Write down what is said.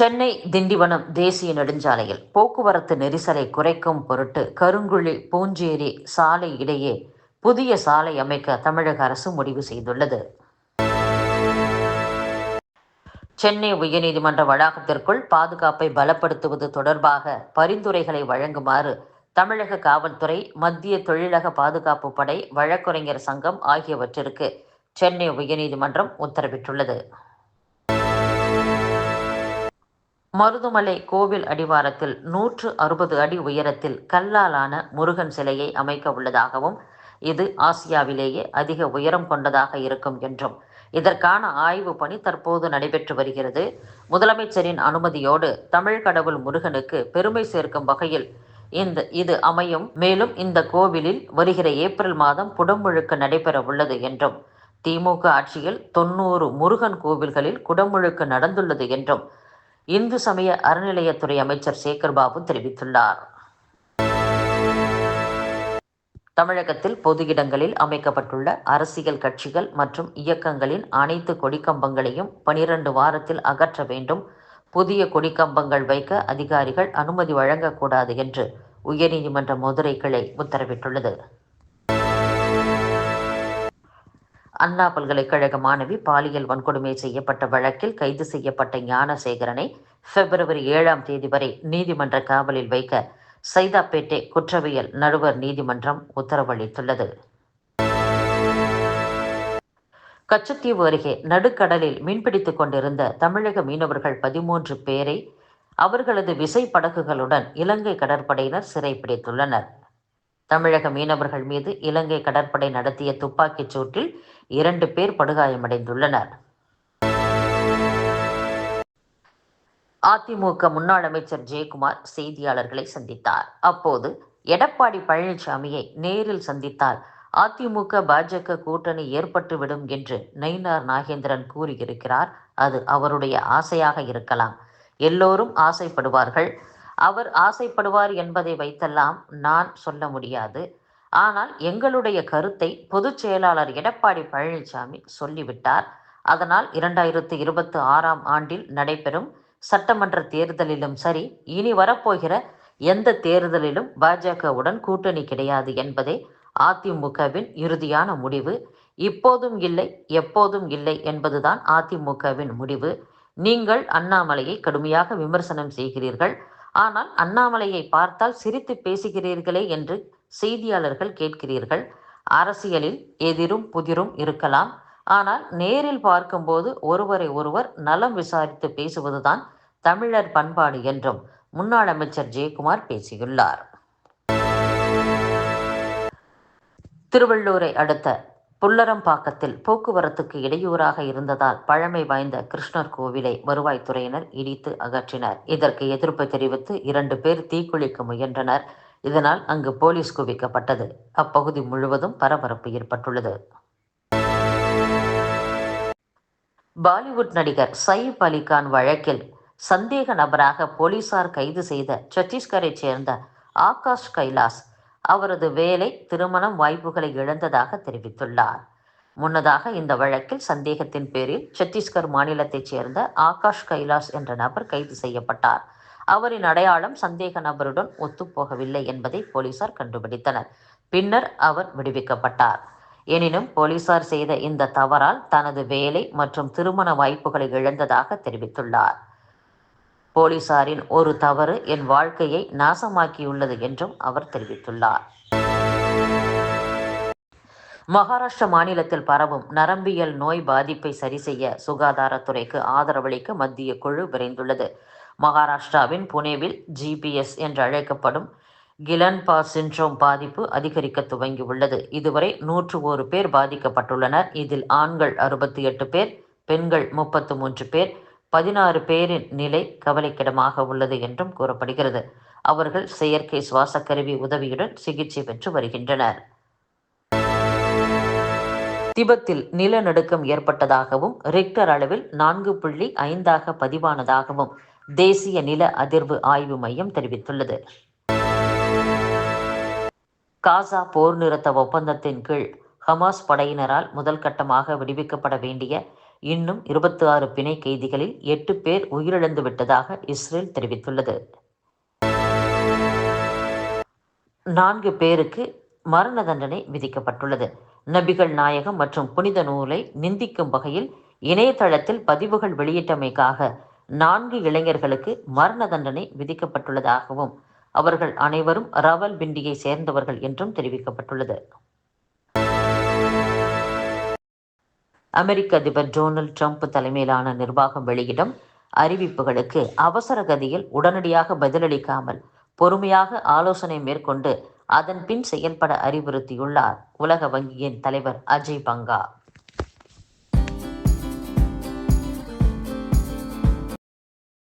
சென்னை திண்டிவனம் தேசிய நெடுஞ்சாலையில் போக்குவரத்து நெரிசலை குறைக்கும் பொருட்டு கருங்குழி பூஞ்சேரி சாலை இடையே புதிய சாலை அமைக்க தமிழக அரசு முடிவு செய்துள்ளது. சென்னை உயர்நீதிமன்ற வளாகத்திற்குள் பாதுகாப்பை பலப்படுத்துவது தொடர்பாக பரிந்துரைகளை வழங்குமாறு தமிழக காவல்துறை மத்திய தொழிலக பாதுகாப்பு படை வழக்கறிஞர் சங்கம் ஆகியவற்றிற்கு சென்னை உயர்நீதிமன்றம் உத்தரவிட்டுள்ளது. மருதுமலை கோவில் அடிவாரத்தில் நூற்று அறுபது அடி உயரத்தில் கல்லாலான முருகன் சிலையை அமைக்க உள்ளதாகவும் இது ஆசியாவிலேயே அதிக உயரம் கொண்டதாக இருக்கும் என்றும். இதற்கான ஆய்வு பணி தற்போது நடைபெற்று வருகிறது. முதலமைச்சரின் அனுமதியோடு தமிழ் கடவுள் முருகனுக்கு பெருமை சேர்க்கும் வகையில் இந்த இது அமையும். மேலும் இந்த கோவிலில் வருகிற ஏப்ரல் மாதம் குடமுழுக்கு நடைபெற உள்ளது என்றும் திமுக ஆட்சியில் தொண்ணூறு முருகன் கோவில்களில் குடமுழுக்கு நடந்துள்ளது என்றும் இந்து சமய அறநிலையத்துறை அமைச்சர் சேகர்பாபு தெரிவித்துள்ளார். தமிழகத்தில் பொது இடங்களில் அமைக்கப்பட்டுள்ள அரசியல் கட்சிகள் மற்றும் இயக்கங்களின் அனைத்து கொடிக்கம்பங்களையும் பனிரெண்டு வாரத்தில் அகற்ற வேண்டும். புதிய கொடிக்கம்பங்கள் வைக்க அதிகாரிகள் அனுமதி வழங்கக்கூடாது என்று உயர்நீதிமன்ற மதுரை கிளை உத்தரவிட்டுள்ளது. அண்ணா பல்கலைக்கழக மாணவி பாலியல் வன்கொடுமை செய்யப்பட்ட வழக்கில் கைது செய்யப்பட்ட ஞானசேகரனை பிப்ரவரி ஏழாம் தேதி வரை நீதிமன்ற காவலில் வைக்க சைதாப்பேட்டை குற்றவியல் நடுவர் நீதிமன்றம் உத்தரவளித்துள்ளது. கச்சத்தீவு அருகே நடுக்கடலில் மீன்பிடித்துக் கொண்டிருந்த தமிழக மீனவர்கள் பதிமூன்று பேரை அவர்களது விசை படகுகளுடன் இலங்கை கடற்படையினர் சிறைப்பிடித்துள்ளனர். தமிழக மீனவர்கள் மீது இலங்கை கடற்படை நடத்திய துப்பாக்கிச் சூட்டில் இரண்டு பேர் படுகாயமடைந்துள்ளனர். அதிமுக முன்னாள் அமைச்சர் ஜெயக்குமார் செய்தியாளர்களை சந்தித்தார். அப்போது எடப்பாடி பழனிசாமியை நேரில் சந்தித்தால் அதிமுக பாஜக கூட்டணி ஏற்பட்டுவிடும் என்று நயினார் நாகேந்திரன் கூறியிருக்கிறார். அது அவருடைய ஆசையாக இருக்கலாம். எல்லோரும் ஆசைப்படுவார்கள். அவர் ஆசைப்படுவார் என்பதை வைத்தெல்லாம் நான் சொல்ல முடியாது. ஆனால் எங்களுடைய கருத்தை பொதுச் செயலாளர் எடப்பாடி பழனிசாமி சொல்லிவிட்டார். அதனால் இரண்டாயிரத்து இருபத்தி ஆறாம் ஆண்டில் நடைபெறும் சட்டமன்ற தேர்தலிலும் சரி இனி வரப்போகிற எந்த தேர்தலிலும் பாஜகவுடன் கூட்டணி கிடையாது என்பதே அதிமுகவின் இறுதியான முடிவு. இப்போதும் இல்லை எப்போதும் இல்லை என்பதுதான் அதிமுகவின் முடிவு. நீங்கள் அண்ணாமலையை கடுமையாக விமர்சனம் செய்கிறீர்கள். ஆனால் அண்ணாமலையை பார்த்தால் சிரித்து பேசுகிறீர்களே என்று செய்தியாளர்கள் கேட்கிறீர்கள். அரசியலில் எதிரும் புதிரும் இருக்கலாம். ஆனால் நேரில் பார்க்கும்போது ஒருவரை ஒருவர் நலம் விசாரித்து பேசுவதுதான் தமிழர் பண்பாடு என்றும் முன்னாள் அமைச்சர் ஜெயக்குமார் பேசியுள்ளார். திருவள்ளூரை அடுத்த புல்லரம்பாக்கத்தில் போக்குவரத்துக்கு இடையூறாக இருந்ததால் பழமை வாய்ந்த கிருஷ்ணர் கோவிலை வருவாய்த்துறையினர் இடித்து அகற்றினர். இதற்கு எதிர்ப்பு தெரிவித்து இரண்டு பேர் தீக்குளிக்க முயன்றனர். இதனால் அங்கு போலீஸ் குவிக்கப்பட்டது. அப்பகுதி முழுவதும் பரபரப்பு ஏற்பட்டுள்ளது. பாலிவுட் நடிகர் சயிப் அலிகான் வழக்கில் சந்தேக நபராக போலீசார் கைது செய்த சத்தீஸ்கரை சேர்ந்த ஆகாஷ் கைலாஸ் அவரது வேலை திருமணம் வாய்ப்புகளை இழந்ததாக தெரிவித்துள்ளார். முன்னதாக இந்த வழக்கில் சந்தேகத்தின் பேரில் சத்தீஸ்கர் மாநிலத்தைச் சேர்ந்த ஆகாஷ் கைலாஸ் என்ற நபர் கைது செய்யப்பட்டார். அவரின் அடையாளம் சந்தேக நபருடன் ஒத்துப்போகவில்லை என்பதை போலீசார் கண்டுபிடித்தனர். பின்னர் அவர் விடுவிக்கப்பட்டார். எனினும் போலீசார் செய்த இந்த தவறால் தனது வேலை மற்றும் திருமண வாய்ப்புகளை இழந்ததாக தெரிவித்துள்ளார். போலீசாரின் ஒரு தவறு என் வாழ்க்கையை நாசமாக்கியுள்ளது என்றும் அவர் தெரிவித்துள்ளார். மகாராஷ்டிர மாநிலத்தில் பரவும் நரம்பியல் நோய் பாதிப்பை சரி செய்ய சுகாதாரத்துறைக்கு ஆதரவளிக்க மத்திய குழு விரைந்துள்ளது. மகாராஷ்டிராவின் புனேவில் ஜிபிஎஸ் என்று அழைக்கப்படும் கிலன்பா சின்ட்ரோம் பாதிப்பு அதிகரிக்க துவங்கியுள்ளது. இதுவரை நூற்று ஒரு பேர் பாதிக்கப்பட்டுள்ளனர். இதில் ஆண்கள் அறுபத்தி எட்டு பேர் பெண்கள் முப்பத்து மூன்று பேர் பதினாறு பேரின் நிலை கவலைக்கிடமாக உள்ளது என்றும் கூறப்படுகிறது. அவர்கள் செயற்கை சுவாச கருவி உதவியுடன் சிகிச்சை பெற்று வருகின்றனர். திபெத்தில் நிலநடுக்கம் ஏற்பட்டதாகவும் ரிக்டர் அளவில் நான்கு புள்ளி ஐந்தாக பதிவானதாகவும் தேசிய நில அதிர்வு ஆய்வு மையம் தெரிவித்துள்ளது. காசா போர் நிறுத்த ஒப்பந்தத்தின் கீழ் ஹமாஸ் படையினரால் முதல் கட்டமாக விடுவிக்கப்பட வேண்டிய இன்னும் இருபத்தி ஆறு பிணை கைதிகளில் எட்டு பேர் உயிரிழந்து விட்டதாக இஸ்ரேல் தெரிவித்துள்ளது. நான்கு பேருக்கு மரண தண்டனை விதிக்கப்பட்டுள்ளது. நபிகள் நாயகம் மற்றும் புனித நூலை நிந்திக்கும் வகையில் இணையதளத்தில் பதிவுகள் வெளியிட்டமைக்காக நான்கு இளைஞர்களுக்கு மரண தண்டனை விதிக்கப்பட்டுள்ளதாகவும் அவர்கள் அனைவரும் ரவல் பிண்டியை சேர்ந்தவர்கள் என்றும் தெரிவிக்கப்பட்டுள்ளது. அமெரிக்க அதிபர் டொனால்ட் ட்ரம்ப் தலைமையிலான நிர்வாகம் வெளியிடும் அறிவிப்புகளுக்கு அவசர கதியில் உடனடியாக பதிலளிக்காமல் பொறுமையாக ஆலோசனை மேற்கொண்டு அதன் பின் செயல்பட அறிவுறுத்தியுள்ளார். உலக வங்கியின் தலைவர் அஜய் பங்கா.